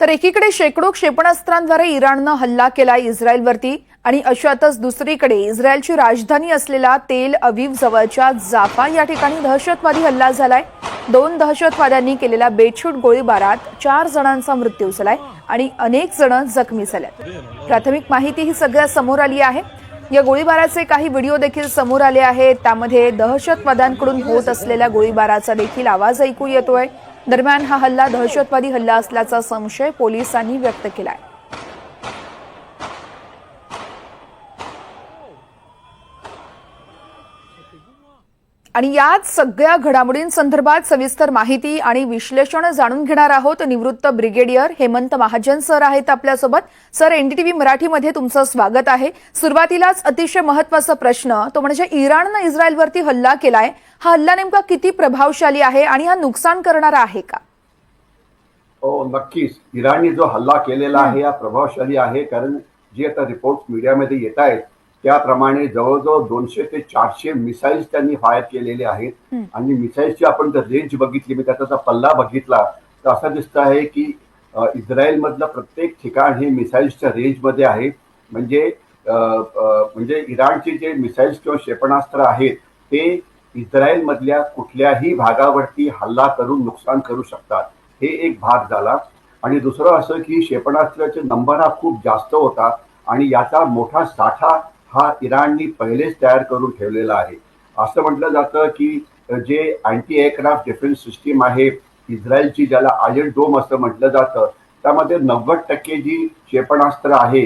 तर एकीकडे शेकडो क्षेपणास्त्रांद्वारे इराणनं हल्ला केला इस्रायलवरती आणि अशातच दुसरीकडे इस्रायलची राजधानी असलेला तेल अवीव जवळच्या जाफा या ठिकाणी दहशतवादी हल्ला झालाय. दोन दहशतवाद्यांनी केलेल्या बेछूट गोळीबारात चार जणांचा मृत्यू झालाय आणि अनेक जण जखमी झाल्यात. प्राथमिक माहिती ही सगळ्या समोर आली आहे. या गोळीबाराचे काही व्हिडिओ देखील समोर आले आहेत. त्यामध्ये दहशतवाद्यांकडून होत असलेल्या गोळीबाराचा देखील आवाज ऐकू येतोय. दरम्यान हा हल्ला दहशतवादी हल्ला असल्याचा संशय पोलिसांनी व्यक्त केला आहे आणि याच सगळ्या घडामोडींसंदर्भात सविस्तर माहिती आणि विश्लेषण जाणून घेणार आहोत निवृत्त ब्रिगेडियर हेमंत महाजन सर आहेत आपल्यासोबत. सर एनडीटीव्ही मराठीमध्ये तुमचं स्वागत आहे. सुरुवातीलाच अतिशय महत्त्वाचा प्रश्न तो म्हणजे इराणनं इस्रायलवरती हल्ला केलाय. हा हल्ला नेमका किती प्रभावशाली आहे आणि हा नुकसान करणारा आहे का? हो नक्कीच. इराणने जो हल्ला केलेला आहे हा प्रभावशाली आहे कारण जे आता रिपोर्ट मीडियामध्ये येत आहेत त्याप्रमाणे जवळजवळ दोनशे ते चारशे मिसाईल्स त्यांनी फायर केलेले आहेत. आणि मिसाईल्सची आपण जर रेंज बघितली म्हणजे त्याचा पल्ला बघितला तर असं दिसतं आहे की अ, इस्रायलमधलं प्रत्येक ठिकाण हे मिसाईल्सच्या रेंजमध्ये आहे. म्हणजे म्हणजे इराणचे जे मिसाईल्स किंवा क्षेपणास्त्र आहेत ते इस्रायलमधल्या कुठल्याही भागावरती हल्ला करून नुकसान करू शकतात. हे एक भाग झाला. आणि दुसरं असं की क्षेपणास्त्राचे नंबर हा खूप जास्त होता. आणि याचा मोठा साठा हा इराणनी पहिलेच तयार करून ठेवलेला आहे. असं म्हटलं जातं की जे अँटी एअरक्राफ्ट डिफेन्स सिस्टीम आहे इस्रायलची ज्याला आयर्न डोम असं म्हटलं जातं त्यामध्ये नव्वद टक्के जी क्षेपणास्त्र आहे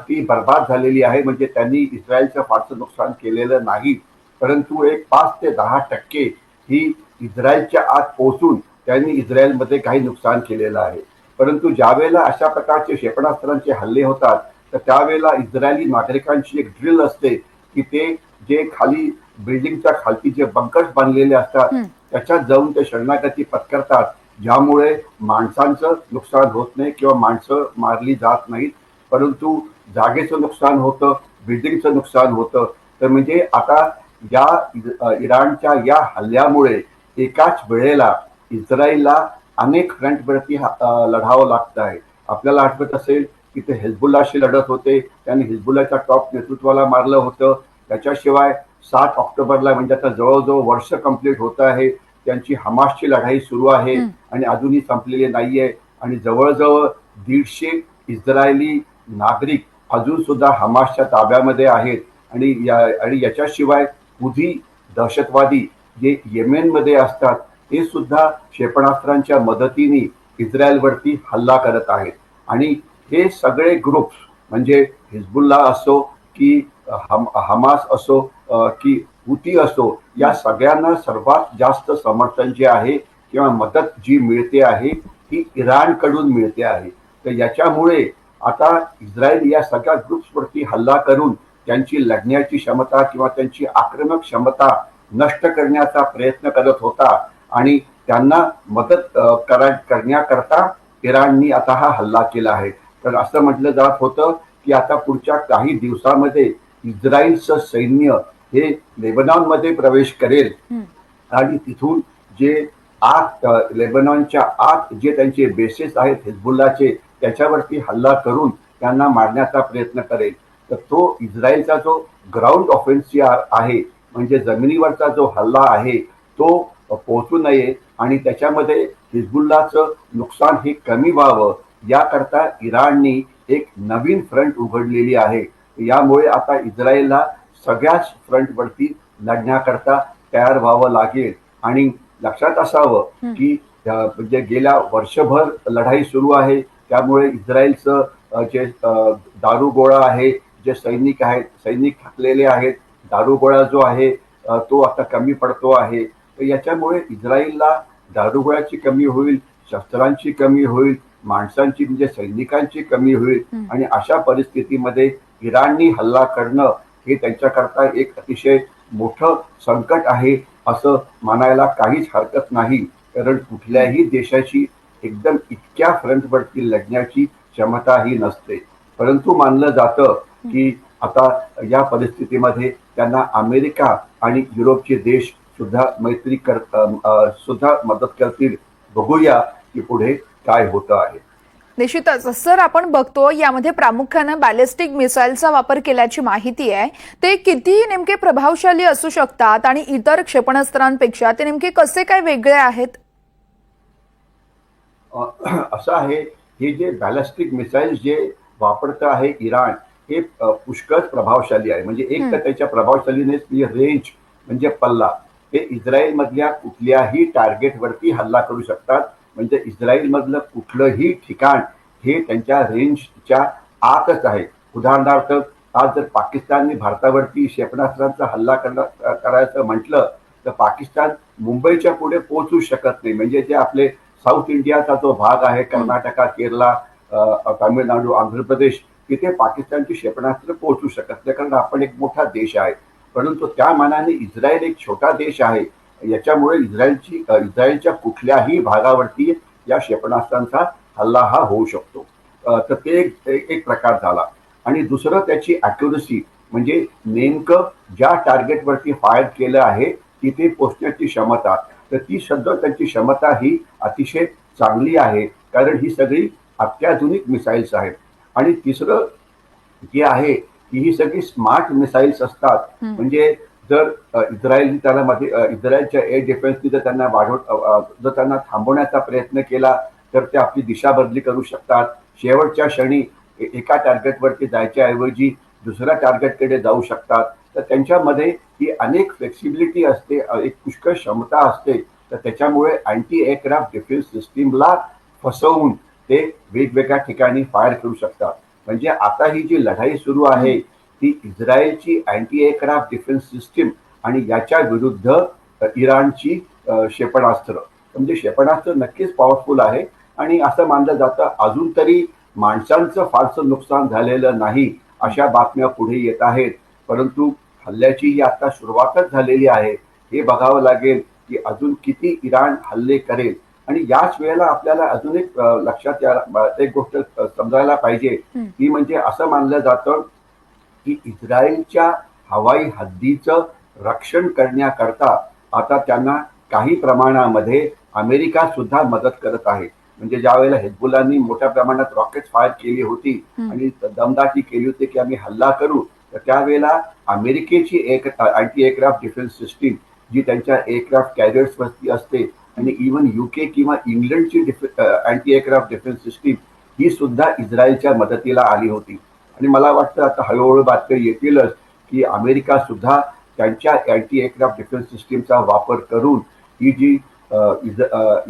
ती बर्बाद झालेली आहे. म्हणजे त्यांनी इस्रायलचं फारसं नुकसान केलेलं नाही. परंतु एक पाच ते दहा टक्के ही इस्रायलच्या आत पोहोचून त्यांनी इस्रायलमध्ये काही नुकसान केलेलं आहे. परंतु ज्यावेळेला अशा प्रकारचे क्षेपणास्त्रांचे हल्ले होतात तर त्यावेळेला इस्रायली नागरिकांची एक ड्रिल असते की ते जे खाली बिल्डिंगच्या खालती जे बंकर्स बांधलेले असतात त्याच्यात जाऊन ते शरणागती पत्करतात. ज्यामुळे माणसांचं नुकसान होत नाही किंवा माणसं मारली जात नाहीत. परंतु जागेचं नुकसान होतं बिल्डिंगचं नुकसान होतं. तर म्हणजे आता या इराणच्या या हल्ल्यामुळे एकाच वेळेला इस्रायलला अनेक फ्रंटवरती लढावं लागतं आहे. आपल्याला आठवत असेल की ते हिजबुल्लाशी लढत होते. त्यांनी हिजबुल्लाच्या टॉप नेतृत्वाला मारलं होतं. त्याच्याशिवाय सात ऑक्टोबरला म्हणजे आता जवळजवळ वर्ष कंप्लीट होत आहे. त्यांची हमासची लढाई सुरू आहे आणि अजूनही संपलेली नाहीये. आणि जवळजवळ दीडशे इस्रायली नागरिक अजून सुद्धा हमासच्या ताब्यामध्ये आहेत. आणि या आणि याच्याशिवाय पुधी दहशतवादी जे येमेनमध्ये असतात ते सुद्धा क्षेपणास्त्रांच्या मदतीने इस्रायलवरती हल्ला करत आहेत. आणि हे सगळे ग्रुप्स म्हणजे हिजबुल्ला असो की हम हमास असो की हुती असो या सगळ्यांना सर्वात जास्त समर्थन जे आहे किंवा मदत जी मिळते आहे ती इराणकडून मिळते आहे. तर याच्यामुळे आता इस्रायल या सगळ्या ग्रुप्सवरती हल्ला करून त्यांची लढण्याची क्षमता किंवा त्यांची आक्रमक क्षमता नष्ट करण्याचा प्रयत्न करत होता आणि त्यांना मदत करा करण्याकरता इराणनी आता हा हल्ला केला आहे. तर असं म्हटलं जात होतं की आता पुढच्या काही दिवसामध्ये इस्रायलचं सैन्य हे लेबनॉनमध्ये प्रवेश करेल. आणि तिथून जे आत लेबनॉनच्या आत जे त्यांचे बेसेस आहेत हिजबुल्लाचे त्याच्यावरती हल्ला करून त्यांना मारण्याचा प्रयत्न करेल. तर तो इस्रायलचा जो ग्राउंड ऑफेन्सिव्ह आहे म्हणजे जमिनीवरचा जो हल्ला आहे तो पोहोचू नये आणि त्याच्यामध्ये हिजबुल्लाचं नुकसान हे कमी व्हावं. याकरता इराणनी एक नवीन फ्रंट उघडलेली आहे. यामुळे आता इस्रायलला सगळ्याच फ्रंटवरती लढण्याकरता तयार व्हावं लागेल. आणि लक्षात असावं की म्हणजे गेल्या वर्षभर लढाई सुरू आहे. त्यामुळे इस्रायलचं जे दारुगोळा आहे जे सैनिक आहेत सैनिक थकलेले आहेत दारुगोळा जो आहे तो आता कमी पडतो आहे. तर याच्यामुळे इस्रायलला दारुगोळ्याची कमी होईल शस्त्रांची कमी होईल माणसांची म्हणजे सैनिकांची कमी होईल. आणि अशा परिस्थितीमध्ये इराणनी हल्ला करणं हे त्यांच्याकरता एक अतिशय मोठं संकट आहे असं मानायला काहीच हरकत नाही. कारण कुठल्याही देशाची एकदम इतक्या फ्रंटवरती लढण्याची क्षमता ही नसते. परंतु मानलं जातं की आता या परिस्थितीमध्ये त्यांना अमेरिका आणि युरोपचे देश सुद्धा मैत्री कर सुद्धा मदत करतील. बघूया की पुढे काय होतं आहे. निश्चितच सर आपण बघतो यामध्ये प्रामुख्यानं बॅलिस्टिक मिसाईलचा वापर केल्याची माहिती आहे. ते किती नेमके प्रभावशाली असू शकतात आणि इतर क्षेपणास्त्रांपेक्षा ते नेमके कसे काय वेगळे आहेत? असं आहे हे जे बॅलिस्टिक मिसाईल जे वापरतं आहे इराण हे पुष्कळ प्रभावशाली आहे. म्हणजे एक तर त्याच्या प्रभावशालीने रेंज म्हणजे पल्ला हे इस्रायल मधल्या कुठल्याही टार्गेटवरती हल्ला करू शकतात. म्हणजे इस्रायल मधलं कुठलंही ठिकाण हे त्यांच्या रेंजच्या आतच आहे. उदाहरणार्थ आज जर पाकिस्तानने भारतावरती क्षेपणास्त्रांचा हल्ला करणं- करायचं म्हटलं तर पाकिस्तान मुंबईच्या पुढे पोहोचू शकत नाही. म्हणजे जे आपले साऊथ इंडियाचा जो भाग आहे कर्नाटका केरला तामिळनाडू आंध्र प्रदेश तिथे पाकिस्तानची क्षेपणास्त्र पोहोचू शकत नाही कारण आपण एक मोठा देश आहे. परंतु त्या मानाने इस्रायल एक छोटा देश आहे. याच्यामुळे इस्रायलची इस्रायलच्या कुठल्याही भागावरती या क्षेपणास्त्रांचा हल्ला हा होऊ शकतो. तर ते एक- प्रकार झाला. आणि दुसरं त्याची अॅक्युरसी म्हणजे नेमकं ज्या टार्गेटवरती फायर केलं आहे तिथे पोचण्याची क्षमता तर ती सध्या त्यांची क्षमता ही अतिशय चांगली आहे कारण ही सगळी अत्याधुनिक मिसाईल्स आहेत. आणि तिसरं जे आहे की ही सगळी स्मार्ट मिसाईल्स असतात म्हणजे जर अ, इस्रायलने त्याला मध्ये इस्रायलच्या एअर डिफेन्सनी जर त्यांना वाढव जर त्यांना थांबवण्याचा प्रयत्न केला तर ते आपली दिशा बदली करू शकतात. शेवटच्या क्षणी एका टार्गेटवरती जायच्या ऐवजी दुसऱ्या टार्गेटकडे जाऊ शकतात. तर त्यांच्यामध्ये ही अनेक फ्लेक्सिबिलिटी असते एक पुष्कळ क्षमता असते. तर त्याच्यामुळे अँटी एअरक्राफ्ट डिफेन्स सिस्टीमला फसवून ते वेगवेगळ्या ठिकाणी फायर करू शकतात. म्हणजे आता ही जी लढाई सुरू आहे ती इस्रायलची अँटी एअरक्राफ्ट डिफेन्स सिस्टीम आणि याच्या विरुद्ध इराणची क्षेपणास्त्र. म्हणजे क्षेपणास्त्र नक्कीच पॉवरफुल आहे आणि असं मानलं जातं. अजून तरी माणसांचं फारसं नुकसान झालेलं नाही अशा बातम्या पुढे येत आहेत. परंतु हल्ल्याची ही आता सुरुवातच झालेली आहे. हे बघावं लागेल की अजून किती इराण हल्ले करेल. आणि याच वेळेला आपल्याला अजून एक लक्षात या एक गोष्ट समजायला पाहिजे. ती म्हणजे असं मानलं जातं की इस्रायलच्या हवाई हद्दीचं रक्षण करण्याकरता आता त्यांना काही प्रमाणामध्ये अमेरिका सुद्धा मदत करत आहे. म्हणजे ज्या वेळेला हेजबुलांनी मोठ्या प्रमाणात रॉकेट फायर केली होती आणि दमदाटी केली होती की आम्ही हल्ला करू तर त्यावेळेला अमेरिकेची एक अँटी एअरक्राफ्ट डिफेन्स सिस्टीम जी त्यांच्या एअरक्राफ्ट कॅरियर्स वरती असते आणि इव्हन युके किंवा इंग्लंडची अँटी एअरक्राफ्ट डिफेन्स सिस्टीम ही सुद्धा इस्रायलच्या मदतीला आली होती. आणि मला वाटतं आता हळूहळू बातम्या येतीलच की अमेरिका सुद्धा त्यांच्या अँटी एअरक्राफ्ट डिफेन्स सिस्टीमचा वापर करून ही जी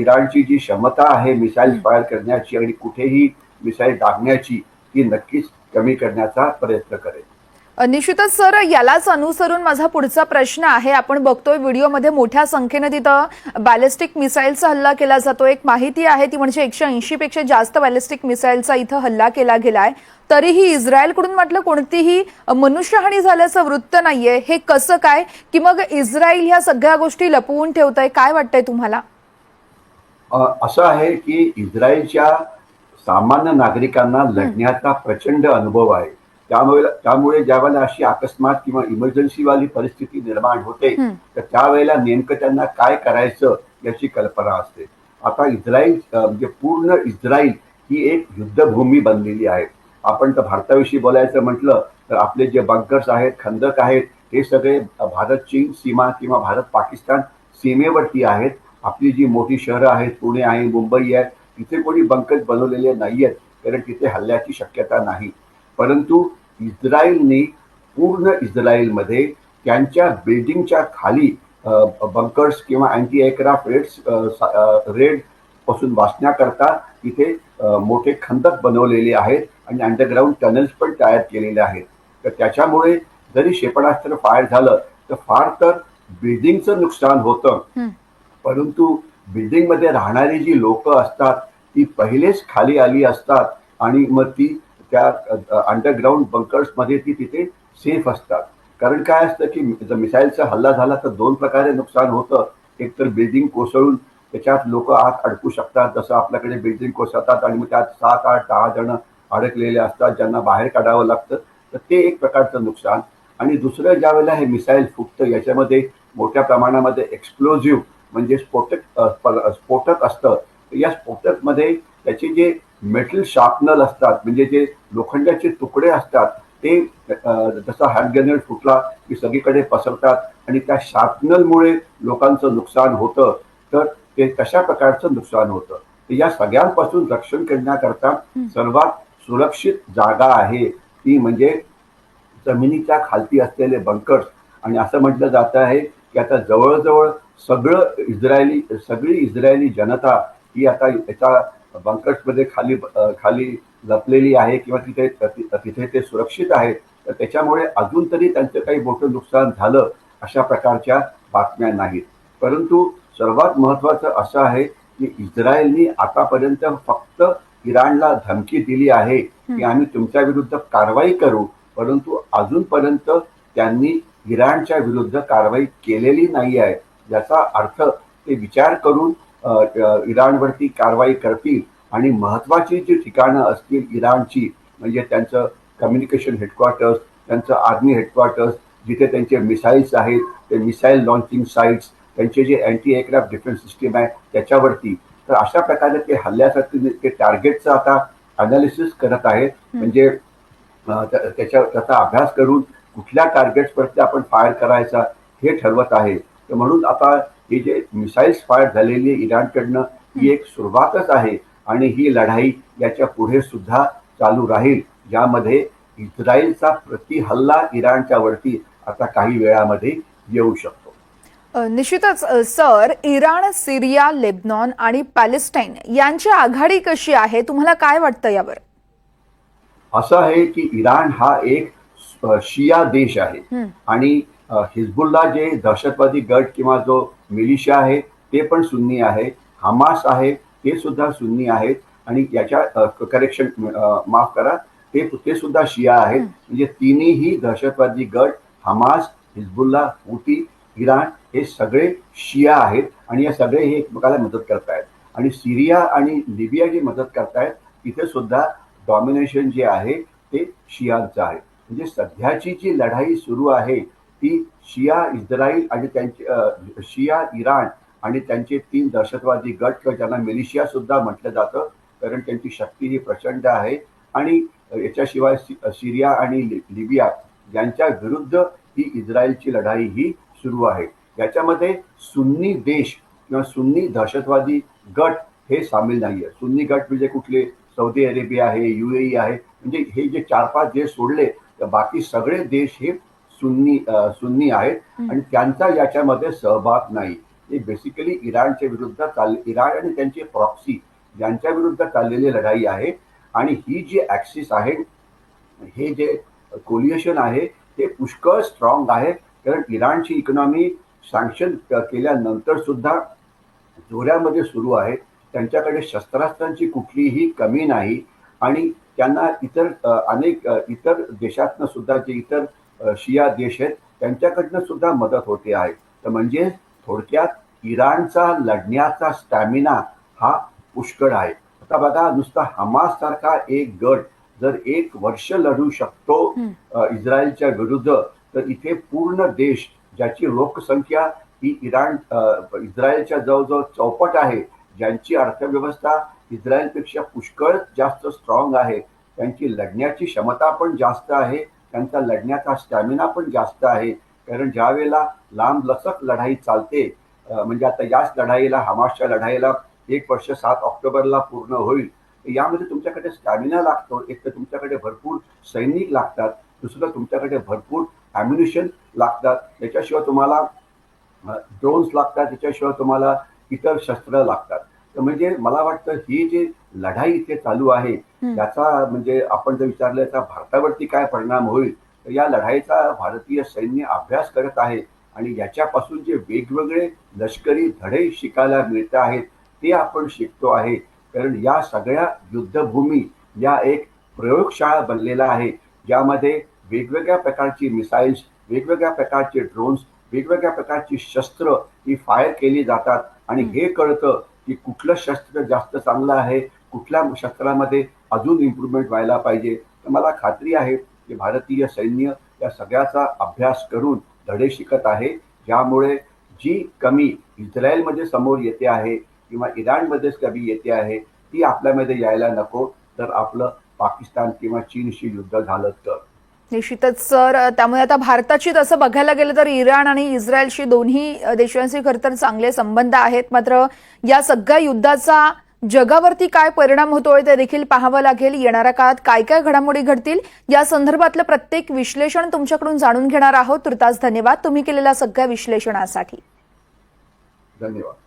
इराणची जी क्षमता आहे मिसाईल फायर करण्याची आणि कुठेही मिसाईल डागण्याची ती नक्कीच कमी करण्याचा प्रयत्न करेल. निश्चितच सर यालाच अनुसरून माझा पुढचा प्रश्न आहे. आपण बघतोय व्हिडिओमध्ये मोठ्या संख्येने तिथं बॅलिस्टिक मिसाईलचा हल्ला केला जातो एक माहिती आहे ती म्हणजे एकशे ऐंशी पेक्षा जास्त बॅलिस्टिक मिसाईलचा इथं हल्ला केला गेलाय. तरीही इस्रायलकडून म्हटलं कोणतीही मनुष्यहानी झाल्याचं वृत्त नाहीये. हे कसं काय? की मग इस्रायल ह्या सगळ्या गोष्टी लपवून ठेवतंय काय वाटतंय तुम्हाला? असं आहे की इस्रायलच्या सामान्य नागरिकांना लढण्याचा प्रचंड अनुभव आहे. त्यामुळे त्यामुळे ज्यावेळेला अशी अकस्मात किंवा इमर्जन्सी वाली परिस्थिती निर्माण होते तर त्यावेळेला नेमकं त्यांना काय करायचं याची कल्पना असते. आता इस्रायल म्हणजे पूर्ण इस्रायल ही एक युद्धभूमी बनलेली आहे. आपण तर भारताविषयी बोलायचं म्हटलं तर आपले जे बंकर्स आहेत खंदक आहेत हे सगळे भारत चीन सीमा किंवा भारत पाकिस्तान सीमेवरती आहेत. आपली जी मोठी शहरं आहेत पुणे आहे मुंबई आहे तिथे कोणी बंकर्स बनवलेले नाही आहेत कारण तिथे हल्ल्याची शक्यता नाही. परंतु इस्रायलने पूर्ण इस्रायलमध्ये त्यांच्या बिल्डिंगच्या खाली बंकर्स किंवा अँटी एअरक्राफ्ट रेड्स रेडपासून वाचण्याकरता तिथे मोठे खंदक बनवलेले आहेत आणि अंडरग्राऊंड टनल्स पण तयार केलेले आहेत. तर त्याच्यामुळे जरी क्षेपणास्त्र फायर झालं तर फार तर बिल्डिंगचं नुकसान होतं. परंतु बिल्डिंगमध्ये राहणारी जी लोक असतात ती पहिलेच खाली आली असतात आणि मग ती त्या अंडरग्राऊंड बंकर्समध्ये ती तिथे सेफ असतात. कारण काय असतं की जर मिसाईलचा हल्ला झाला तर दोन प्रकारे नुकसान होतं. एक तर बिल्डिंग कोसळून त्याच्यात लोक आत अडकू शकतात. जसं आपल्याकडे बिल्डिंग कोसळतात आणि मग त्यात सात आठ दहा जण अडकलेले असतात ज्यांना बाहेर काढावं लागतं. तर ते एक प्रकारचं नुकसान. आणि दुसरं ज्या वेळेला हे मिसाईल फुटतं याच्यामध्ये मोठ्या प्रमाणामध्ये एक्सप्लोझिव्ह म्हणजे स्फोटक प- स्फोटक असतं. तर या स्फोटकमध्ये त्याचे जे मेटल शार्पनल असतात म्हणजे जे लोखंडाचे तुकडे असतात ते जसा हँड ग्रेनेड फुटला की सगळीकडे पसरतात आणि त्या शार्पनलमुळे लोकांचं नुकसान होतं तर ते कशा प्रकारचं नुकसान होतं? तर या सगळ्यांपासून रक्षण करण्याकरता सर्वात सुरक्षित जागा आहे ती म्हणजे जमिनीच्या खालती असलेले बंकर्स आणि असं म्हटलं जात आहे की आता जवळजवळ सगळं इस्रायली सगळी इस्रायली जनता ही आता याच्या बंकर्समध्ये खाली खाली लपलेली आहे किंवा तिथे तिथे ते सुरक्षित आहेत तर त्याच्यामुळे अजून तरी त्यांचं काही मोठं नुकसान झालं अशा प्रकारच्या बातम्या नाहीत. परंतु सर्वात महत्वाचं असं आहे की इस्रायलनी आतापर्यंत फक्त इराणला धमकी दिली आहे की आम्ही तुमच्या विरुद्ध कारवाई करू परंतु अजूनपर्यंत त्यांनी इराणच्या विरुद्ध कारवाई केलेली नाही आहे. याचा अर्थ ते विचार करून इराणवरती कारवाई करतील आणि महत्वाची जी ठिकाणं असतील इराणची म्हणजे त्यांचं कम्युनिकेशन हेडक्वार्टर्स त्यांचं आर्मी हेडक्वार्टर्स जिथे त्यांचे मिसाईल्स आहेत ते मिसाईल लॉन्चिंग साईट्स त्यांचे जे अँटी एअरक्राफ्ट डिफेन्स सिस्टीम आहे त्याच्यावरती. तर अशा प्रकारे ते हल्ल्यासाठी ते टार्गेटचं आता अनालिसिस करत आहेत. म्हणजे त्याच्या त्याचा अभ्यास करून कुठल्या टार्गेट्सवरती आपण फायर करायचा हे ठरवत आहे. तर म्हणून आता हे जे मिसाईल्स फायर झालेली आहे इराणकडनं ही एक सुरुवातच आहे आणि ही लढाई याच्यापुढे सुद्धा चालू राहील ज्यामध्ये इस्रायलचा प्रति हल्ला इराणच्या वरती आता काही वेळामध्ये येऊ शकतो. निश्चितच सर इराण सिरिया लेबनॉन आणि पॅलेस्टाईन यांची आघाडी कशी आहे? तुम्हाला काय वाटतं यावर? असं आहे की इराण हा एक शिया देश आहे. आणि हिजबुल्ला जे दहशतवादी गट किंवा जो मिलिशिया आहे ते पण सुन्नी आहे हमास आहे ते सुद्धा सुन्नी आहेत आणि याच्या करेक्शन माफ करा ते ते सुद्धा शिया आहेत. म्हणजे तिन्ही दहशतवादी गट हमास हिजबुल्ला हुती इराण हे सगळे शिया आहेत आणि या सगळे हे एकमेकाला मदत करतायत. आणि सिरिया आणि लिबिया जी मदत करतायत तिथे सुद्धा डॉमिनेशन जे आहे ते शियांचं आहे. म्हणजे सध्याची जी लढाई सुरू आहे ती शिया इस्रायल आणि त्यांचे शिया इराण आणि त्यांचे तीन दहशतवादी गट किंवा ज्यांना मिलिशिया सुद्धा म्हटलं जातं कारण त्यांची शक्ती ही प्रचंड आहे. आणि याच्याशिवाय सिरिया आणि लिबिया यांच्या विरुद्ध ही इस्रायलची लढाई ही सुरू आहे. याच्यामध्ये सुन्नी देश किंवा सुन्नी दहशतवादी गट हे सामील नाहीये सुन्नी गट म्हणजे कुठले? सौदी अरेबिया आहे युएई आहे. म्हणजे हे जे चार पाच देश सोडले तर बाकी सगळे देश हे सुन्नी सुन्नी आहेत आणि त्यांचा याच्यामध्ये सहभाग नाही. हे बेसिकली इराणच्या विरुद्ध चाल इराण आणि त्यांचे प्रॉक्सी यांच्या विरुद्ध चाललेली लढाई आहे. आणि ही जी ऍक्सिस आहे हे जे कोलिएशन आहे ते पुष्कळ स्ट्रॉंग आहे. कारण इराणची इकॉनॉमी सँक्शन केल्यानंतर सुद्धा जोऱ्यामध्ये सुरू आहे. त्यांच्याकडे शस्त्रास्त्रांची कुठलीही कमी नाही. आणि त्यांना इतर अनेक इतर देशातनं सुद्धा जे इतर शिया देश आहेत त्यांच्याकडनं सुद्धा मदत होते आहे. तर म्हणजे थोडक्यात इराणचा लढण्याचा स्टॅमिना हा पुष्कळ आहे. आता बघा नुसता हमास सारखा एक गट जर एक वर्ष लढू शकतो इस्रायलच्या विरुद्ध तर इथे पूर्ण देश ज्याची लोकसंख्या ही इराण इस्रायलच्या जवळजवळ चौपट आहे ज्यांची अर्थव्यवस्था इस्रायलपेक्षा पुष्कळ जास्त स्ट्रॉंग आहे त्यांची लढण्याची क्षमता पण जास्त आहे त्यांचा लढण्याचा स्टॅमिना पण जास्त आहे. कारण ज्या वेळेला लांब लचक लढाई चालते म्हणजे आता याच लढाईला हमासच्या लढाईला एक वर्ष सात ऑक्टोबरला पूर्ण होईल यामध्ये तुमच्याकडे स्टॅमिना लागतो. एक तर तुमच्याकडे भरपूर सैनिक लागतात दुसरं तुमच्याकडे भरपूर ॲम्युनिशन लागतात. त्याच्याशिवाय तुम्हाला ड्रोन्स लागतात त्याच्याशिवाय तुम्हाला इतर शस्त्र लागतात. म्हणजे मला वाटतं ही जी लढाई इथे चालू आहे याचा म्हणजे आपण जर विचारलं याचा भारतावरती काय परिणाम होईल? तर या लढाईचा भारतीय सैन्य अभ्यास करत आहे आणि याच्यापासून जे वेगवेगळे लष्करी धडे शिकायला मिळत आहेत ते आपण शिकतो आहे. कारण या सगळ्या युद्धभूमी या एक प्रयोगशाळा बनलेला आहे ज्यामध्ये वेगवेगळ्या प्रकारची मिसाईल्स वेगवेगळ्या प्रकारचे ड्रोन्स वेगवेगळ्या प्रकारची शस्त्र ही फायर केली जातात. आणि हे कळतं की कुठलं शस्त्र जास्त चांगलं आहे कुठल्या शस्त्रामध्ये अजून इम्प्रूव्हमेंट व्हायला पाहिजे तर मला खात्री आहे की भारतीय सैन्य या सगळ्याचा अभ्यास करून धडे शिकत आहे. ज्यामुळे जी कमी इस्रायलमध्ये समोर येते आहे किंवा इराणमध्येच कमी येते आहे ती आपल्यामध्ये यायला नको. तर आपलं पाकिस्तान किंवा चीनशी युद्ध झालं तर. निश्चितच सर. त्यामुळे आता भारताची तसं बघायला गेलं तर इराण आणि इस्रायलशी दोन्ही देशांशी खरं तर चांगले संबंध आहेत. मात्र या सगळ्या युद्धाचा जगावरती काय परिणाम होतोय ते देखील पाहावं लागेल. येणाऱ्या काळात काय काय घडामोडी घडतील या संदर्भातलं प्रत्येक विश्लेषण तुमच्याकडून जाणून घेणार आहोत. तुर्तास धन्यवाद. तुम्ही केलेल्या सगळ्या विश्लेषणासाठी. धन्यवाद.